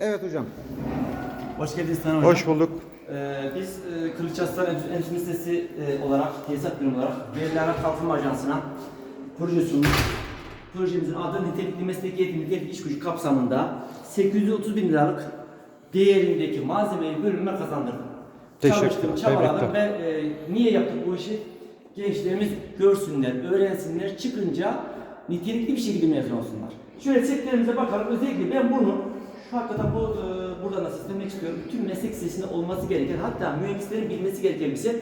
Evet hocam. Hoş geldiniz Taner Hocam. Hoş bulduk. Ee, biz e, Kılıç Aslan Endüstri Lisesi e, olarak, tesisat birimi olarak Verilerine Kalkınma Ajansı'na proje sunduk. Projemizin adı nitelikli mesleki eğitim, nitelikli iş gücü kapsamında 830 bin liralık değerindeki malzemeyi bölümüne kazandırdım. Teşekkür, Çalıştım, çabaladım ve e, niye yaptık bu işi? Gençlerimiz görsünler, öğrensinler, çıkınca nitelikli bir şekilde mezun olsunlar. Şöyle sektörümüze bakalım. Özellikle ben bunu hakikaten bu e, buradan da istemek istiyorum. Bütün meslek lisesinde olması gereken hatta mühendislerin bilmesi gereken bir şey.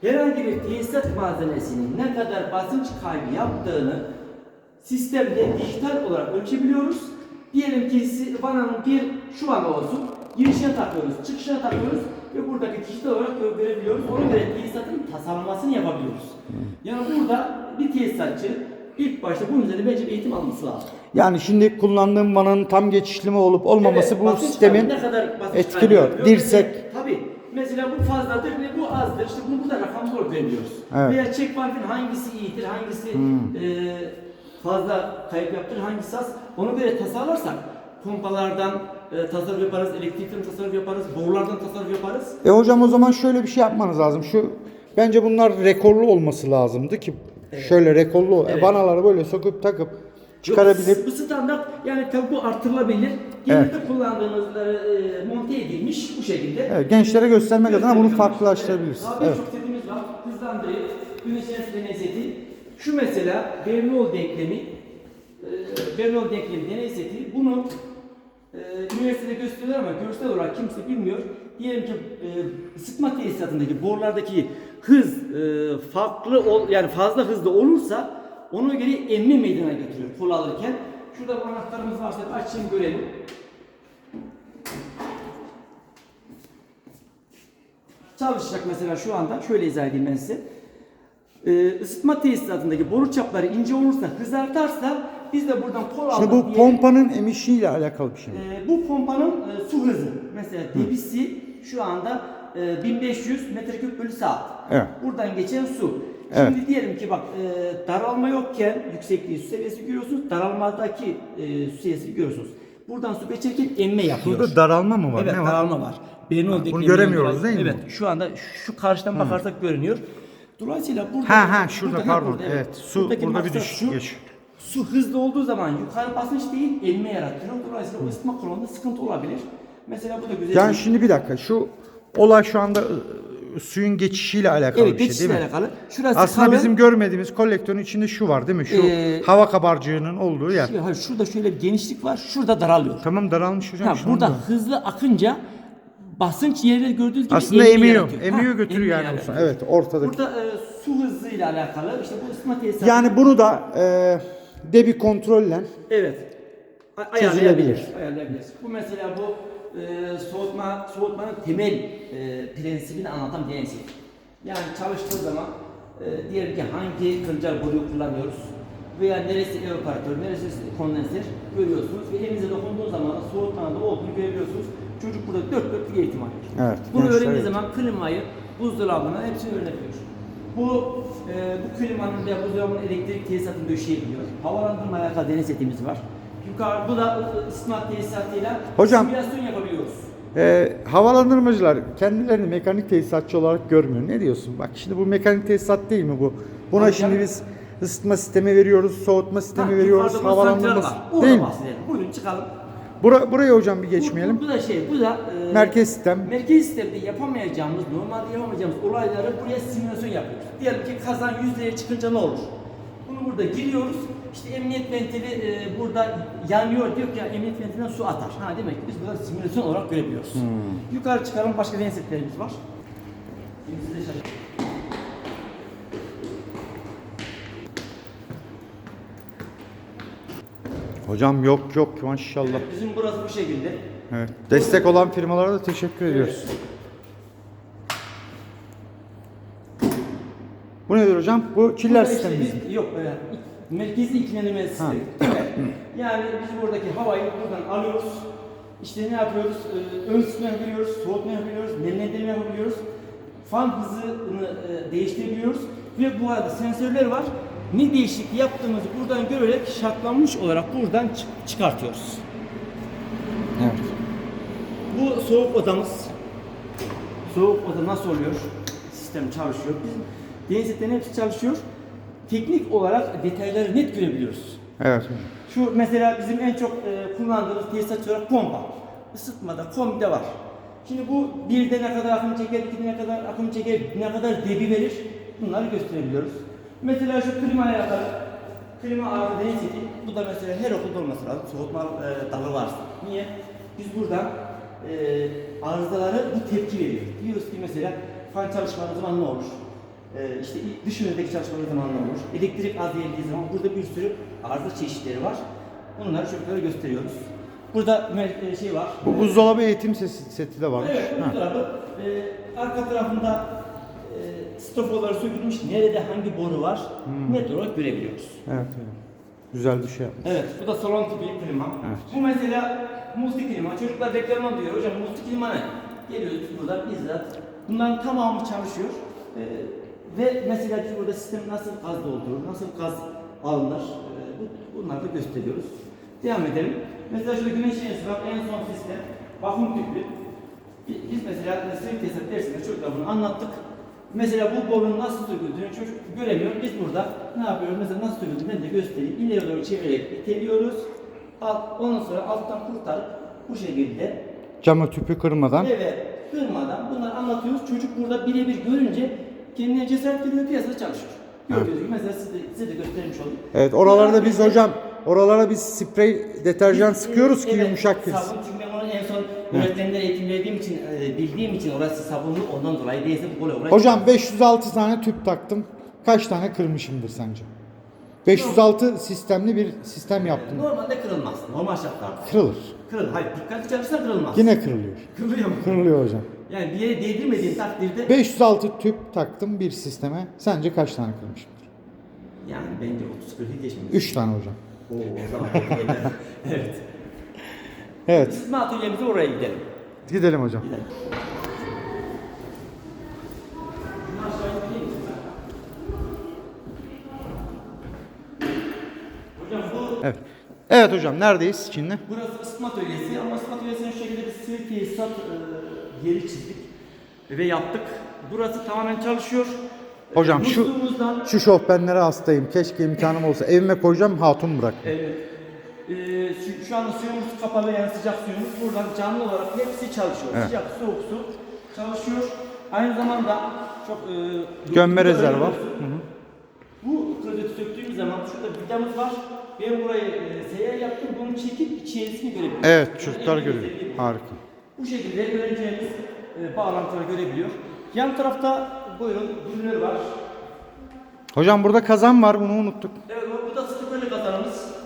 Herhangi bir tesisat malzemesinin ne kadar basınç kaybı yaptığını sistemde dijital olarak ölçebiliyoruz. Diyelim ki vananın bir şu vana olsun. Girişine takıyoruz, çıkışına takıyoruz ve buradaki dijital olarak gö- görebiliyoruz. Ona göre tesisatın tasarlamasını yapabiliyoruz. Yani burada bir tesisatçı ilk başta bunun üzerine bence bir eğitim alması lazım. Yani şimdi kullandığım vananın tam geçişli mi olup olmaması Evet, bu basınç sistemin ne kadar basınç etkiliyor. Dirsek. Tabii. Mesela bu fazladır ve bu azdır. İşte bunu burada rakamsal olarak veriyoruz. Evet. Veya çek valfin hangisi iyidir, hangisi e, fazla kayıp yaptırır, hangisi az. Ona göre tasarlarsak pompalardan e, tasarruf yaparız, elektrikten tasarruf yaparız, borulardan tasarruf yaparız. E hocam o zaman şöyle bir şey yapmanız lazım. Şu bence bunlar rekorlu olması lazımdı ki şöyle rekorlu Evet. vanaları böyle sokup takıp çıkarabilip Yok, bu standart yani tabii bu artırılabilir. Genelde kullandığınızları e, monte edilmiş bu şekilde. evet, gençlere göstermek adına bunu farklılaştırabiliriz. Daha Evet. birçok setimiz var. Hızlandırıp güneş enerjisi deney seti. Şu mesela Bernoulli denklemi. E, Bernoulli denklemi deney seti. Bunu e, üniversitede gösteriyorlar ama görsel olarak kimse bilmiyor. Diyelim ki e, ısıtma tesisatındaki borulardaki hız e, farklı ol, yani fazla hızlı olursa ona göre emme meydana getiriyor kol alırken. Şurada bu anahtarımız varsa açayım görelim. Çalışacak mesela şu anda. Şöyle izah edeyim ben size. Ee, ısıtma tesisatındaki boru çapları ince olursa, hız artarsa biz de buradan kol aldık Şimdi bu diyelim. pompanın emişiyle alakalı bir şey. Ee, bu pompanın e, su hızı. Mesela debisi şu anda e, 1500 metreküp bölü saat. Evet. Buradan geçen su. Şimdi diyelim ki bak e, daralma yokken yüksekliği su seviyesi görüyorsunuz. Daralmadaki e, su seviyesi görüyorsunuz. Buradan su geçerken emme yapıyor. Burada daralma mı var? Evet ne var? daralma var. Bernoulli bunu göremiyoruz değil mi? Evet şu anda şu karşıdan bakarsak görünüyor. Dolayısıyla burada Ha ha şurada pardon. evet. Su Buradaki burada bir maksat düşüş şu, geç. Su hızlı olduğu zaman yukarı basınç değil elme yaratıyor. Dolayısıyla o ısıtma kolonunda sıkıntı olabilir. Mesela bu da güzel. Yani bir- şimdi bir dakika şu olay şu anda ı, suyun geçişiyle alakalı evet bir şey geçişle değil mi? alakalı. Şurası Aslında kalın. bizim görmediğimiz kolektörün içinde şu var değil mi? Şu Ee, hava kabarcığının olduğu yer. Şu- hayır, şurada şöyle bir genişlik var. Şurada daralıyor. Tamam daralmış hocam. Ha, burada onu da- hızlı akınca basınç yerleri gördüğünüz gibi Aslında elme emiyor. yaratıyor. Emiyor Ha, götürüyor emme yani. yaratıyor. Evet ortadaki. Burada e, su hızıyla alakalı işte bu ısıtma tesisatı. Yani bunu da e, debi kontrolle Evet. Çözülebilir. Ayarlayabilir. Ayarlayabiliriz. Bu mesela bu e, soğutma soğutmanın temel e, prensibini anlatan bir deney. Yani çalıştığı zaman e, diyelim ki hangi kılcal boruyu kullanıyoruz veya neresi evaporatör, neresi kondenser görüyorsunuz ve elinize dokunduğu zaman soğutmanın da olduğunu görebiliyorsunuz. Çocuk burada dört dörtlük eğitim alıyor. Evet, Bunu gençler öğrendiği eğitim. zaman klimayı, buzdolabını hepsini öğrenebiliyor. Bu e, bu klimanın veya buzdolabının elektrik tesisatını döşeyebiliyor. Havalandırma alakalı deney setimiz var. Yukarı bu da ısıtma tesisatıyla Hocam- simülasyon yapabiliyoruz. e, havalandırmacılar kendilerini mekanik tesisatçı olarak görmüyor. Ne diyorsun? Bak şimdi bu mekanik tesisat değil mi bu? Buna Tabii şimdi biz ısıtma sistemi veriyoruz, soğutma sistemi Ha, veriyoruz, havalandırma değil mi? Buyurun çıkalım. Bura, buraya hocam bir geçmeyelim. bu, bu da şey, bu da e, Merkez sistem. Merkez sistemde yapamayacağımız, normalde yapamayacağımız olayları buraya simülasyon yapıyoruz. Diyelim ki kazan 100 liraya çıkınca ne olur? Bunu burada giriyoruz. İşte emniyet ventili e, burada yanıyor diyor ki ya emniyet ventilinden su atar. Ha demek ki biz burada simülasyon olarak görebiliyoruz. Hmm. Yukarı çıkalım başka deney setlerimiz var. Şimdi size şöyle- Hocam yok yok maşallah. Bizim burası bu şekilde. Evet. Destek olan firmalara da teşekkür ediyoruz. Bu nedir hocam? Bu chiller Burada işte sistemimiz. biz- Yok e, merkezi iklimlendirme sistemi. Yani biz buradaki havayı buradan alıyoruz. İşte ne yapıyoruz? Ee, ön ısıtma yapabiliyoruz, soğutma yapabiliyoruz, nemlendirme yapabiliyoruz. Fan hızını e, değiştirebiliyoruz. Ve bu arada sensörler var. Ne değişiklik yaptığımızı buradan görerek şartlanmış olarak buradan çık- çıkartıyoruz. Evet. soğuk odamız. Soğuk oda nasıl oluyor? Sistem çalışıyor. Bizim denizliklerin hepsi çalışıyor. Teknik olarak detayları net görebiliyoruz. Evet. Şu mesela bizim en çok e, kullandığımız tesisat olarak pompa. Isıtmada, kombide var. Şimdi bu birde ne kadar akım çeker, ikide ne kadar akım çeker, ne kadar debi verir bunları gösterebiliyoruz. Mesela şu klima ayarları, klima ayarı density, bu da mesela her okulda olması lazım, soğutma e, dalı varsa. Niye? Biz buradan e, arızaları bu tepki veriyor. Diyoruz ki mesela fan çalışmadığı zaman ne olur? Ee, işte dış yönetteki çalışmaları zamanla olur. Elektrik az geldiği zaman burada bir sürü arıza çeşitleri var. Bunları çocuklara gösteriyoruz. Burada e, şey var. Bu buzdolabı eğitim seti de varmış. Evet, Ha. bu tarafı e, arka tarafında e, stofoları sökülmüş. Nerede hangi boru var? Hmm. Net olarak görebiliyoruz. Evet hocam. Güzel bir şey yapmış. Evet, bu da salon tipi klima. Evet. Bu mesela multi klima. Çocuklar reklama diyor. Hocam multi klima ne? Geliyoruz burada bizzat. Bunların tamamı çalışıyor. Ee, ve mesela burada sistem nasıl gaz doldurur, nasıl gaz alınır, ee, bu, bunları da gösteriyoruz. Devam edelim. Mesela şurada güneş enerjisi var, en son sistem. Vakum tüplü. Bi- Biz mesela sivil tesisat dersinde çocuklar bunu anlattık. Mesela bu borunun nasıl söküldüğünü çocuk göremiyor. Biz burada ne yapıyoruz? Mesela nasıl söküldüğünü ben de göstereyim. İleri doğru çevirerek iteliyoruz. Alt, ondan sonra alttan kurtarıp bu şekilde Camı tüpü kırmadan. evet kırmadan bunları anlatıyoruz. Çocuk burada birebir görünce kendine cesaret geliyor piyasada çalışıyor. Gördüğünüz gibi mesela size de, size de göstermiş oldum. Evet oralarda biz hocam oralara biz sprey deterjan Biz, sıkıyoruz ki evet, yumuşak girsin. Sabun çünkü ben onu en son öğretmenlere eğitim verdiğim için, e, bildiğim için orası sabunlu ondan dolayı değilse bu kolay kolay Hocam 506 tane tüp taktım. Kaç tane kırmışımdır sence? 506 sistemli bir sistem yaptım. Normalde kırılmaz. Normal şartlarda. Kırılır. Kırılır. Hayır dikkatli çalışırsa kırılmaz. Yine kırılıyor. Kırılıyor mu? Kırılıyor hocam. Yani bir yere değdirmediğin takdirde 506 tüp taktım bir sisteme. Sence kaç tane kırmışımdır? yani bence 30 40 geçmiyor. 3 tane hocam. Oo, o zaman yeter. evet. Evet. Isıtma atölyemize oraya gidelim. Gidelim hocam. Gidelim. Evet. Evet hocam neredeyiz şimdi? Burası ısıtma atölyesi ama ısıtma atölyesinin şu şekilde bir sivil tesisat e, yeri çizdik ve yaptık. Burası tamamen çalışıyor. Hocam şu şu şofbenlere hastayım. Keşke imkanım olsa. Evime koyacağım hatun bırak. Evet. Ee, şu, şu anda suyumuz kapalı yani sıcak suyumuz buradan canlı olarak hepsi çalışıyor. Evet. Sıcak soğuk su çalışıyor. Aynı zamanda çok e, Gömme önemli olsun. Bu klozeti söktüğümüz zaman şurada vidamız var. Ben burayı e, seyyar yaptım. Bunu çekip içerisini görebiliyorum. Evet çocuklar görüyor. Harika. Bu şekilde öğrencilerimiz e, bağlantıları görebiliyor. Yan tarafta buyurun ürünler var. Hocam burada kazan var bunu unuttuk. Evet bu- bu da sıkıntılı kazanımız.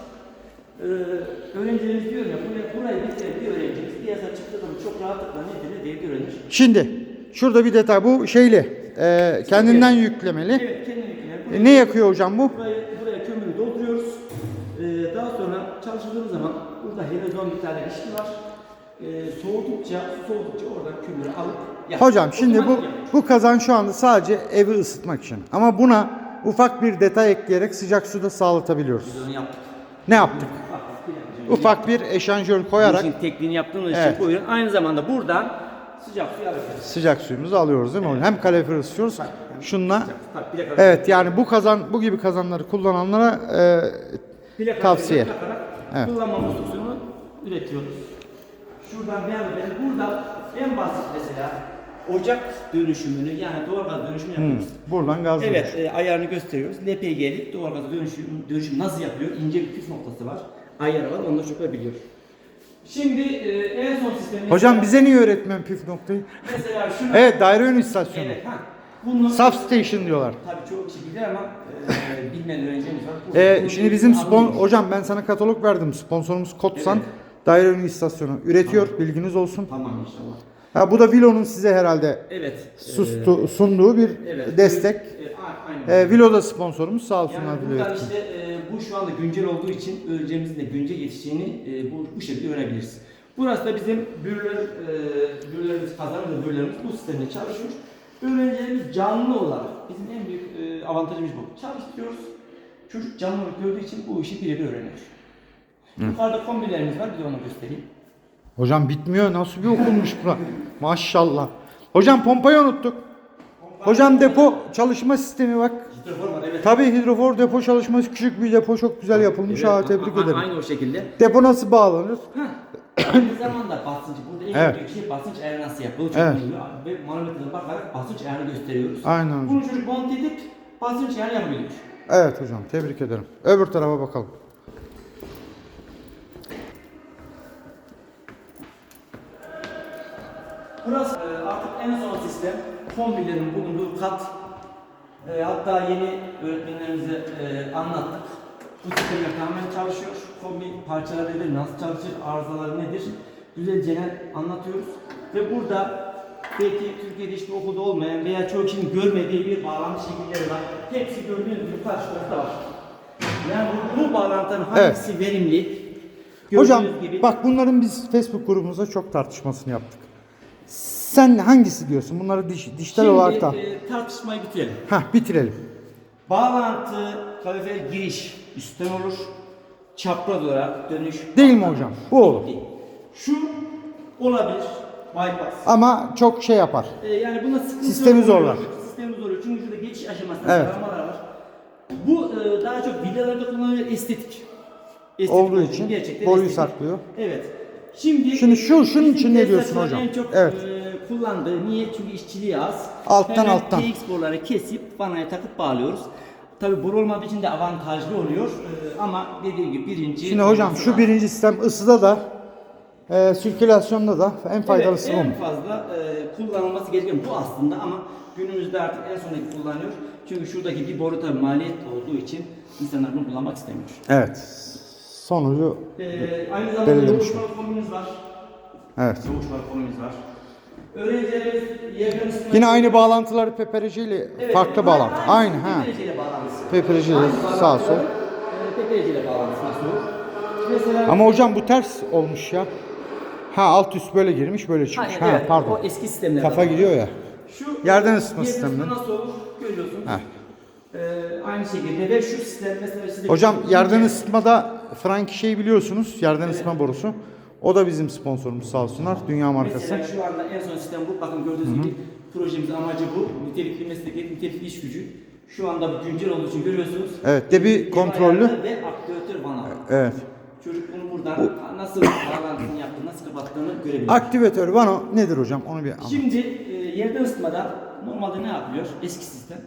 Ee, öğrencilerimiz diyor ya buraya, burayı bitiren bir öğrencimiz piyasa çıktığı zaman çok rahatlıkla ne değil öğrenir. Şimdi şurada bir detay bu şeyli. e, kendinden yüklemeli. Evet kendini yükler. E, ne yakıyor hocam bu? Buraya, buraya kömürü dolduruyoruz. Ee, daha sonra çalıştırdığımız zaman burada helezon bir tane ilişki var. Ee, soğudukça, soğudukça oradan kömürü alıp yakıyor. Hocam şimdi bu bu kazan şu anda sadece evi ısıtmak için. Ama buna ufak bir detay ekleyerek sıcak suda sağlatabiliyoruz. Biz onu yaptık. Ne yaptık? Bak, bak, bir yapacağım. Ufak bir eşanjör koyarak İşin tekniğini yaptığımız Evet. için buyurun. Aynı zamanda buradan sıcak suyu alıyoruz. sıcak suyumuzu alıyoruz değil mi hocam? Hem kalorifer ısıtıyoruz. Şunla Bak, bir. Evet yani bu kazan bu gibi kazanları kullananlara e, Plaka Tavsiye. Evet. Kullanma musluklarını üretiyoruz. Şuradan devam edelim. Burada en basit mesela ocak dönüşümünü yani doğalgaz dönüşümünü yapıyoruz. buradan gaz Evet e, ayarını gösteriyoruz. LPG'lik doğalgaz dönüşüm, dönüşüm nasıl yapıyor? İnce bir püf noktası var. Ayarı var. Onu da çok biliyor. Şimdi e, en son sistemi Hocam bize niye öğretmen püf noktayı? mesela şunu Evet daire ön istasyonu. Evet, ha. Bunu Substation diyorlar. tabii çoğu kişi bilir ama e, bilmeyen öğrencimiz var. Bu- bunu şimdi bizim spon hocam ben sana katalog verdim. Sponsorumuz Kotsan. Evet. Daire ön istasyonu üretiyor. Bilginiz olsun. Tamam inşallah. Ha bu da Vilo'nun size herhalde Evet. sustu, sunduğu bir Evet. destek. E, aynen. Ee, Vilo da sponsorumuz sağ olsunlar yani Vilo işte e, bu şu anda güncel olduğu için öğrencimizin de güncel yetiştiğini e, bu, bu şekilde öğrenebiliriz. Burası da bizim bürler, e, bürlerimiz, kazanımız bürlerimiz bu sistemde çalışıyor. Öğrencilerimiz canlı olarak, bizim en büyük e, avantajımız bu. Çalıştırıyoruz. Çocuk canlı olarak gördüğü için bu işi birebir öğreniyor. Yukarıda kombilerimiz var, bir de onu göstereyim. Hocam bitmiyor. Nasıl bir okulmuş bura? Maşallah. Hocam pompayı unuttuk. Hocam depo çalışma sistemi bak. Hidrofor var evet. Tabii hidrofor depo çalışması küçük bir depo çok güzel yapılmış. Evet, ha tebrik a- ederim. Aynı o şekilde. Depo nasıl bağlanır? Aynı zamanda basıncı, burada en Evet. büyük şey basınç ayarı nasıl yapılır çok Evet. önemli ve manometreden bakarak basınç ayarını gösteriyoruz. Aynen. Bunu çocuk monte edip basınç ayarı yapabiliyor. Evet hocam tebrik ederim. Öbür tarafa bakalım. Burası e, artık en son sistem. Kombilerin bulunduğu kat. E, hatta yeni öğretmenlerimize e, anlattık. Bu sistemler tamamen çalışıyor. Kombi parçaları nedir, nasıl çalışır, arızaları nedir? Güzelce anlatıyoruz. Ve burada belki Türkiye'de hiçbir okulda olmayan veya çoğu kişinin görmediği bir bağlantı şekilleri var. Hepsi gördüğünüz gibi karşı tarafta var. Yani bu, bu bağlantıların hangisi verimli? Hocam Gördüğünüz gibi bak bunların biz Facebook grubumuzda çok tartışmasını yaptık. Sen hangisi diyorsun? Bunları diş, dijital Şimdi, olarak da. e, tartışmayı bitirelim. Hah bitirelim. Bağlantı, kalorifer giriş üstten olur. Çapraz olarak dönüş. Değil mi hocam? Bu olur. Değil. Şu olabilir. Bypass. Ama çok şey yapar. Ee, yani buna sıkıntı Sistemi zorlar. Sistemi zorluyor. Çünkü şurada geçiş aşamasında Evet. var. Bu e, daha çok vidalarda kullanılıyor estetik. Estetik Olduğu için boyu estetik. saklıyor. Evet. Şimdi Şimdi şu- şunun için ne diyorsun hocam? En çok Evet. e, kullandığı niye? Çünkü işçiliği az. Alttan Hemen alttan. TX boruları kesip vanaya takıp bağlıyoruz. Tabi boru olmadığı için de avantajlı oluyor. E, ama dediğim gibi birinci Şimdi hocam şu birinci sistem ısıda da e, sirkülasyonda da en faydalısı evet, en fazla e, kullanılması gereken bu aslında ama günümüzde artık en sondaki kullanıyor. Çünkü şuradaki bir boru tabi maliyet olduğu için insanlar bunu kullanmak istemiyor. Evet. Sonucu E, aynı zamanda Belirlemiş yoğuş balkonumuz var. evet. Yoğuş balkonumuz var. Öğrencilerimiz yerden. Yine aynı bağlantıları PPRC ile Evet, farklı bağlantı. Aynı ha. PPRC ile bağlantısı. İle Aynı sağ sol. E, PPRC ile bağlantısı? Mesela... Ama hocam bu ters olmuş ya. Ha alt üst böyle girmiş böyle Ha, çıkmış. evet, Ha, evet, pardon. O eski sistemler. Kafa gidiyor ya. Şu Yerden ısıtma yerden sistemleri. ısıtma nasıl olur? Görüyorsunuz. Ha. Ee, aynı şekilde ve şu sistem mesela size Hocam bir- yerden ısıtmada Frank şey biliyorsunuz. Yerden ısıtma borusu. O da bizim sponsorumuz sağ olsunlar. Dünya markası. Mesela şu anda en son sistem bu. Bakın gördüğünüz gibi projemizin amacı bu. Nitelikli meslek, nitelikli iş gücü. Şu anda bu güncel olduğu için görüyorsunuz. Evet, debi Bir kontrollü. ayarlı Ve aktüatör vanalı. Evet. Çocuk bunu buradan nasıl bağlantısını yaptığını, nasıl kapattığını görebilir. Aktivatör vano nedir hocam? Onu bir anlat. Şimdi e, yerden ısıtmada normalde ne yapıyor eski sistem?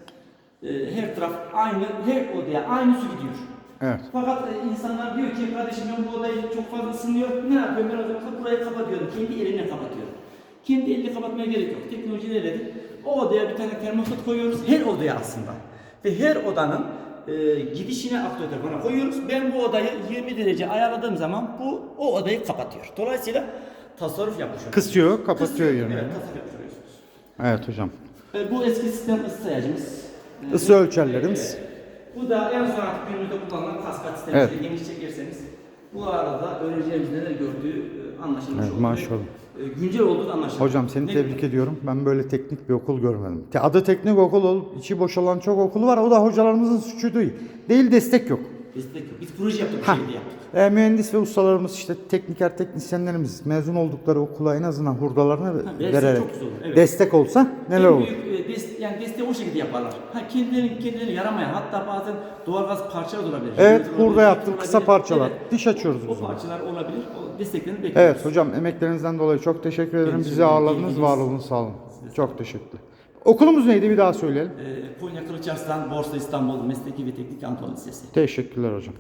E, her taraf aynı, her odaya aynı su gidiyor. Evet. Fakat e, insanlar diyor ki kardeşim ben bu odayı çok fazla ısınıyor. Ne yapıyorum ben o zaman burayı kapatıyorum. Kendi elimle kapatıyorum. Kendi elle kapatmaya gerek yok. Teknoloji ne dedi? O odaya bir tane termostat koyuyoruz. Her odaya aslında. Ve her odanın e, gidişine aktüatör bana koyuyoruz. Ben bu odayı 20 derece ayarladığım zaman bu o odayı kapatıyor. Dolayısıyla tasarruf yapmış oluyoruz. Kısıyor, kapatıyor Kısıyor, yerini. Evet, tasarruf yapmış oluyorsunuz. Evet hocam. E, bu eski sistem ısı sayacımız. E, Isı ölçerlerimiz. bu da en son artık günümüzde kullanılan kaskat sistemi. Evet. Evet. Geniş çekerseniz. Bu arada öğrencilerimizin neler gördüğü e, anlaşılmış Evet, oldu. maşallah. E, güncel olduğu anlaşıldı. Hocam seni Ne- tebrik ediyorum. Ben böyle teknik bir okul görmedim. Adı teknik okul olup içi boşalan çok okulu var. O da hocalarımızın suçu değil. Değil destek yok. Destek yok. Biz proje yaptık, Ha. şekilde yaptık. E, mühendis ve ustalarımız işte tekniker teknisyenlerimiz mezun oldukları okula en azından hurdalarını verse vererek çok güzel olur, evet. destek olsa neler en olur? büyük e, yani desteği o şekilde yaparlar. Ha kendilerini kendilerini yaramayan hatta bazen doğalgaz parçalar da olabilir. Evet, hurda olabilir, yaptım, kısa olabilir. parçalar. Evet. Diş açıyoruz O biz ona. parçalar olabilir. O desteklerini bekliyoruz. Evet hocam emeklerinizden dolayı çok teşekkür ederim. Bizi ağırladınız. Var olun sağ olun. Çok teşekkürler. Okulumuz neydi bir daha söyleyelim. E, Konya Kılıçarslan Borsa İstanbul Mesleki ve Teknik Anadolu Lisesi. Teşekkürler hocam.